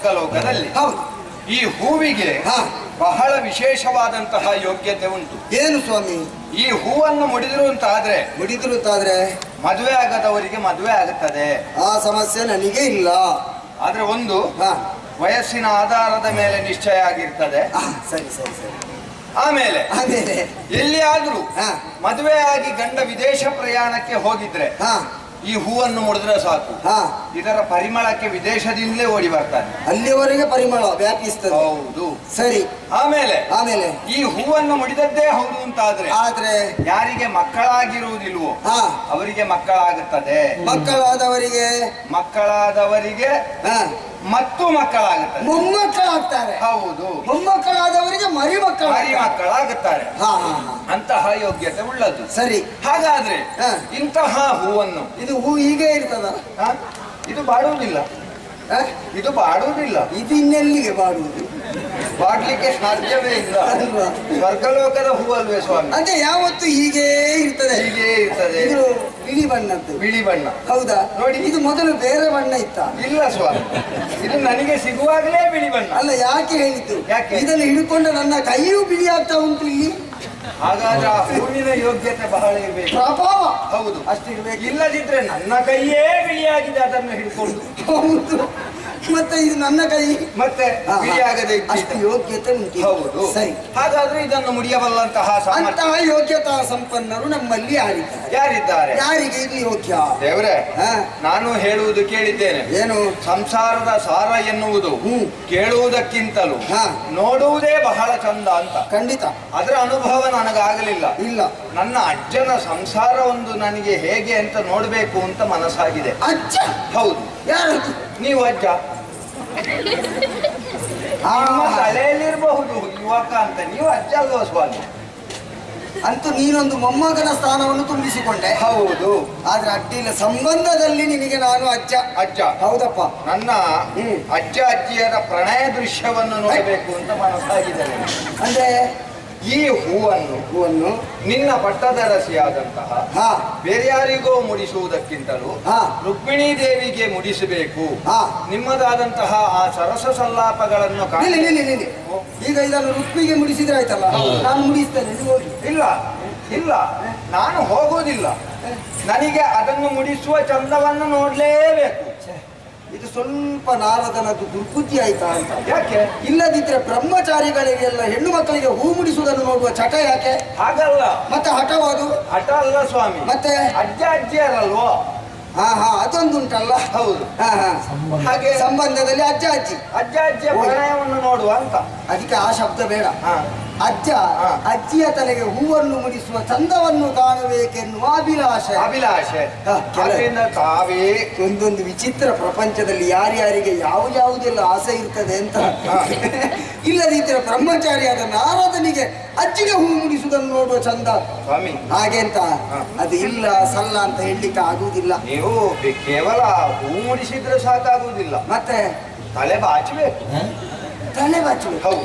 ಲೋಕದಲ್ಲಿ ಹೌದು. ಈ ಹೂವಿಗೆ ಬಹಳ ವಿಶೇಷವಾದಂತಹ ಯೋಗ್ಯತೆ ಉಂಟು. ಏನು ಸ್ವಾಮಿ? ಈ ಹೂವನ್ನು ಮುಡಿದ್ರು ಅಂತ ಆದ್ರೆ ಮುಡಿದ್ರು ಅಂತಾದ್ರೆ ಮದುವೆ ಆಗದವರಿಗೆ ಮದುವೆ ಆಗುತ್ತದೆ. ಆ ಸಮಸ್ಯೆ ನನಗೆ ಇಲ್ಲ. ಆದ್ರೆ ಒಂದು ವಯಸ್ಸಿನ ಆಧಾರದ ಮೇಲೆ ನಿಶ್ಚಯ ಆಗಿರ್ತದೆ. ಸರಿ ಸರಿ ಸರಿ. ಆಮೇಲೆ ಎಲ್ಲಿ ಎಲ್ಲಿಯಾದ್ರೂ ಮದುವೆ ಆಗಿ ಗಂಡ ವಿದೇಶ ಪ್ರಯಾಣಕ್ಕೆ ಹೋಗಿದ್ರೆ ಹಾ. ಈ ಹೂವನ್ನು ಮುಡಿದ್ರೆ ಸಾಕು. ಹಾ. ಇದರ ಪರಿಮಳಕ್ಕೆ ವಿದೇಶದಿಂದಲೇ ಓಡಿ ಬರ್ತಾನೆ. ಅಲ್ಲಿವರೆಗೆ ಪರಿಮಳ ವ್ಯಾಪಿಸ್ತದೆ. ಹೌದು. ಸರಿ. ಆಮೇಲೆ ಆಮೇಲೆ? ಈ ಹೂವನ್ನು ಮುಡಿದದ್ದೇ ಹೌದು ಅಂತಾದ್ರೆ ಆದ್ರೆ? ಯಾರಿಗೆ ಮಕ್ಕಳಾಗಿರುವುದಿಲ್ವೋ ಹಾ. ಅವರಿಗೆ ಮಕ್ಕಳಾಗುತ್ತದೆ. ಮಕ್ಕಳಾದವರಿಗೆ? ಮಕ್ಕಳಾದವರಿಗೆ ಹಾ. ಮತ್ತು ಮಕ್ಕಳಾಗುತ್ತದೆ ಮೊಮ್ಮಕ್ಕಳಾಗ್ತಾರೆ. ಹೌದು. ಮೊಮ್ಮಕ್ಕಳಾದವರಿಗೆ ಮರಿ ಮಕ್ಕಳ ಮರಿ ಮಕ್ಕಳಾಗುತ್ತಾರೆ ಹಾ ಹಾ ಹಾ. ಅಂತಹ ಯೋಗ್ಯತೆ ಉಳ್ಳದು. ಸರಿ. ಹಾಗಾದ್ರೆ. ಇಂತಹ ಹೂವನ್ನು ಇದು ಹೂ ಹೀಗೆ ಇರ್ತದ? ಇದು ಬಾಡುವುದಿಲ್ಲ? ಇದು ಬಾಡುವುದಿಲ್ಲ. ಇದು ಇನ್ನೆಲ್ಲಿಗೆ ಮಾಡುವುದು ಬಾಡ್ಲಿಕ್ಕೆ ಸಾಧ್ಯವೇ ಇಲ್ಲ? ಸ್ವರ್ಗಲೋಕದ ಹೂ ಅಲ್ವೇ ಸ್ವಾಮಿ? ಅದೇ ಯಾವತ್ತು ಹೀಗೆ ಇರ್ತದೆ? ಹೀಗೆ ಇರ್ತದೆ. ಇದು ಬಿಳಿ ಬಣ್ಣದ್ದು. ಬಿಳಿ ಬಣ್ಣ. ಹೌದಾ? ನೋಡಿ. ಇದು ಮೊದಲು ಬೇರೆ ಬಣ್ಣ ಇತ್ತ? ಇಲ್ಲ ಸ್ವಾಮಿ. ಇದು ನನಗೆ ಸಿಗುವಾಗಲೇ ಬಿಳಿ ಬಣ್ಣ. ಅಲ್ಲ ಯಾಕೆ ಹೇಳಿದ್ದು? ಯಾಕೆ? ಇದನ್ನು ಹಿಡ್ಕೊಂಡು ನನ್ನ ಕೈಯೂ ಬಿಳಿ ಆಗ್ತಾ ಉಂಟು ಇಲ್ಲಿ. ಹಾಗಾದ್ರೆ ಆ ಹೂವಿನ ಯೋಗ್ಯತೆ ಬಹಳ ಇರಬೇಕು. ಪ್ರಭಾವ. ಹೌದು. ಅಷ್ಟಿರ್ಬೇಕು. ಇಲ್ಲದಿದ್ರೆ ನನ್ನ ಕೈಯೇ ಬಿಳಿಯಾಗಿದೆ ಅದನ್ನು ಹಿಡ್ಕೊಂಡು. ಹೌದು. ಮತ್ತೆ ಇದು ನನ್ನ ಕೈ. ಮತ್ತೆ ಹಾ. ಅಷ್ಟು. ಯೋಗ್ಯತೆ ಉಂಟು ಹೌದು. ಸರಿ. ಹಾಗಾದ್ರೆ ಇದನ್ನು ಮುಡಿಯಬಲ್ಲಂತಹ ಅಂತಹ ಯೋಗ್ಯತಾ ಸಂಪನ್ನರು ನಮ್ಮಲ್ಲಿ ಯಾರಿದ್ದಾರೆ? ಯಾರಿದ್ದಾರೆ? ಯಾರಿಗೆ ಇದು ಯೋಗ್ಯ? ದೇವ್ರೆ? ನಾನು ಹೇಳುವುದು ಕೇಳಿದ್ದೇನೆ. ಏನು? ಸಂಸಾರದ ಸಾರ ಎನ್ನುವುದು. ಕೇಳುವುದಕ್ಕಿಂತಲೂ ಹಾ. ನೋಡುವುದೇ ಬಹಳ ಚಂದ ಅಂತ. ಖಂಡಿತ. ಅದರ ಅನುಭವ ನನಗಾಗಲಿಲ್ಲ. ಇಲ್ಲ. ನನ್ನ ಅಜ್ಜನ ಸಂಸಾರ ಒಂದು ನನಗೆ ಹೇಗೆ ಅಂತ ನೋಡಬೇಕು ಅಂತ ಮನಸ್ಸಾಗಿದೆ. ಅಜ್ಜ? ಹೌದು. ಯಾರು ನೀವು ಅಜ್ಜ. ಆ, ನಿಮ್ಮ ತಲೆಯಲ್ಲಿರಬಹುದು ಯುವಕ ಅಂತ. ನೀವು ಅಜ್ಜ ಅಲ್ವಾ ಸ್ವಾಮಿ? ಅಂತೂ ನೀನೊಂದು ಮೊಮ್ಮಗನ ಸ್ಥಾನವನ್ನು ತುಂಬಿಸಿಕೊಂಡೆ. ಹೌದು. ಆದ್ರೆ ಅಡ್ಡಿಲ್ಲ. ಸಂಬಂಧದಲ್ಲಿ ನಿನಗೆ ನಾನು ಅಜ್ಜ. ಅಜ್ಜ. ಹೌದಪ್ಪ. ನನ್ನ. ಅಜ್ಜ ಅಜ್ಜಿಯರ ಪ್ರಣಯ ದೃಶ್ಯವನ್ನು ನೋಡಬೇಕು ಅಂತ ಮನಸ್ಸಾಗಿದೆ. ನನಗೆ. ಅಂದ್ರೆ ಈ ಹೂವನ್ನು ಹೂವನ್ನು ನಿನ್ನ ಪಟ್ಟದರಸಿಯಾದಂತಹ ಹಾ. ಬೇರೆ ಯಾರಿಗೋ ಮುಡಿಸುವುದಕ್ಕಿಂತಲೂ ಹಾ. ರುಕ್ಮಿಣಿ ದೇವಿಗೆ ಮುಡಿಸಬೇಕು. ಹಾ. ನಿಮ್ಮದಾದಂತಹ ಆ ಸರಸ ಸಲ್ಲಾಪಗಳನ್ನು ಕಾಣಿ- ನಿಲ್ಲಿ ನಿಲ್ಲಿ. ನಿಲ್ಲಿ ಈಗ ಇದನ್ನು ರುಕ್ಮಿಗೆ ಮುಡಿಸಿದ್ರೆ ಆಯ್ತಲ್ಲ? ನಾನು ಮುಡಿಸ್ತೇನೆ ನೀವು ಹೋಗಿ. ಇಲ್ಲ ಇಲ್ಲ. ನಾನು ಹೋಗೋದಿಲ್ಲ ನನಗೆ ಅದನ್ನು ಮುಡಿಸುವ ಚಂದವನ್ನು ನೋಡ್ಲೇಬೇಕು. ಇದು ಸ್ವಲ್ಪ ನಾರದನದ್ದು ದುರ್ಬುದ್ಧಿ ಆಯ್ತಾ ಅಂತ. ಯಾಕೆ? ಇಲ್ಲದಿದ್ರೆ ಬ್ರಹ್ಮಚಾರಿಗಳಿಗೆಲ್ಲ ಹೆಣ್ಣು ಮಕ್ಕಳಿಗೆ ಹೂ ಮುಡಿಸುವುದನ್ನು ನೋಡುವ ಚಟ ಯಾಕೆ? ಹಾಗಲ್ಲ. ಮತ್ತೆ ಹಠವಾದು? ಹಠ ಅಲ್ಲ ಸ್ವಾಮಿ. ಮತ್ತೆ? ಅಜ್ಜ ಅಜ್ಜಿಯರಲ್ವೋ ಹಾ ಹಾ ಅದೊಂದುಂಟಲ್ಲ ಹೌದು. ಹಾ ಹಾ. ಹಾಗೆ ಸಂಬಂಧದಲ್ಲಿ ಅಜ್ಜ ಅಜ್ಜಿ. ಅಜ್ಜ ಅಜ್ಜಿಯ ಪ್ರಣಯವನ್ನು ನೋಡುವ ಅಂತ. ಅದಕ್ಕೆ ಆ ಶಬ್ದ ಬೇಡ. ಹಾ. ಅಜ್ಜ. ಅಜ್ಜಿಯ ತಲೆಗೆ ಹೂವನ್ನು ಮುಡಿಸುವ ಚಂದವನ್ನು ಕಾಣಬೇಕೆನ್ನುವ ಅಭಿಲಾಷೆ. ಅಭಿಲಾಷೆ. ಹಾ, ಕೆಲ- ಅದರಿಂದ ತಾವೇ ಒಂದೊಂದು ವಿಚಿತ್ರ ಪ್ರಪಂಚದಲ್ಲಿ ಯಾರ್ಯಾರಿಗೆ ಯಾವ ಯಾವುದೆಲ್ಲ ಆಸೆ ಇರ್ತದೆ ಅಂತ. ಇಲ್ಲದಿದ್ದರೆ ಬ್ರಹ್ಮಚಾರಿಯಾದ ನಾರದನಿಗೆ ಅಜ್ಜಿಗೆ ಹೂ ಮುಡಿಸುವುದನ್ನು ನೋಡುವ ಚಂದ. ಸ್ವಾಮಿ. ಹಾಗೆ ಅಂತ. ಅದು ಇಲ್ಲ ಸಲ್ಲ ಅಂತ ಹೇಳಲಿಕ್ಕೆ ಆಗುವುದಿಲ್ಲ. ನೀವು ಕೇವಲ ಹೂ ಮುಡಿಸಿದ್ರೆ ಸಾಕಾಗುವುದಿಲ್ಲ. ಮತ್ತೆ? ತಲೆ ಬಾಚಬೇಕು ತಲೆ ಬಾಚಬೇಕು ಹೌದು.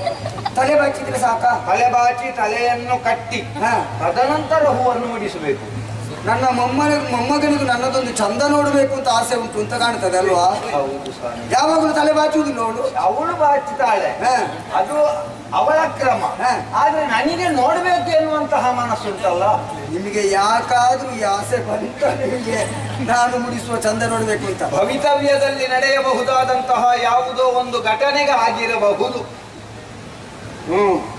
ತಲೆ ಬಾಚಿದ್ರೆ ಸಾಕ? ತಲೆ ಬಾಚಿ ತಲೆಯನ್ನು ಕಟ್ಟಿ ಹಾ. ತದನಂತರ ಹೂವನ್ನು ಮುಡಿಸಬೇಕು ನನ್ನ ಮೊಮ್ಮನ ಮೊಮ್ಮಗನಿಗೂ ನನ್ನದೊಂದು ಚಂದ ನೋಡಬೇಕು ಅಂತ ಆಸೆ ಉಂಟು ಅಂತ ಕಾಣ್ತದೆ ಅಲ್ವಾ? ಹೌದು ಸ್ವಾಮಿ. ಯಾವಾಗಲೂ ತಲೆ ಬಾಚುವುದು ನೋಡು. ಅವಳು ಬಾಚುತ್ತಾಳೆ. ಅದು ಅವಳ ಕ್ರಮ. ಆದ್ರೆ ನನಗೆ ನೋಡ್ಬೇಕು ಎನ್ನುವಂತಹ ಮನಸ್ಸುಂಟಲ್ಲ ನಿಮಗೆ ಯಾಕಾದ್ರೂ ಈ ಆಸೆ ಬಂತ ನಿಮಗೆ ನಾನು ಮುಡಿಸುವ ಚಂದ ನೋಡಬೇಕು ಅಂತ. ಭವಿತವ್ಯದಲ್ಲಿ ನಡೆಯಬಹುದಾದಂತಹ ಯಾವುದೋ ಒಂದು ಘಟನೆಗೆ ಆಗಿರಬಹುದು. ಹ್ಮ್.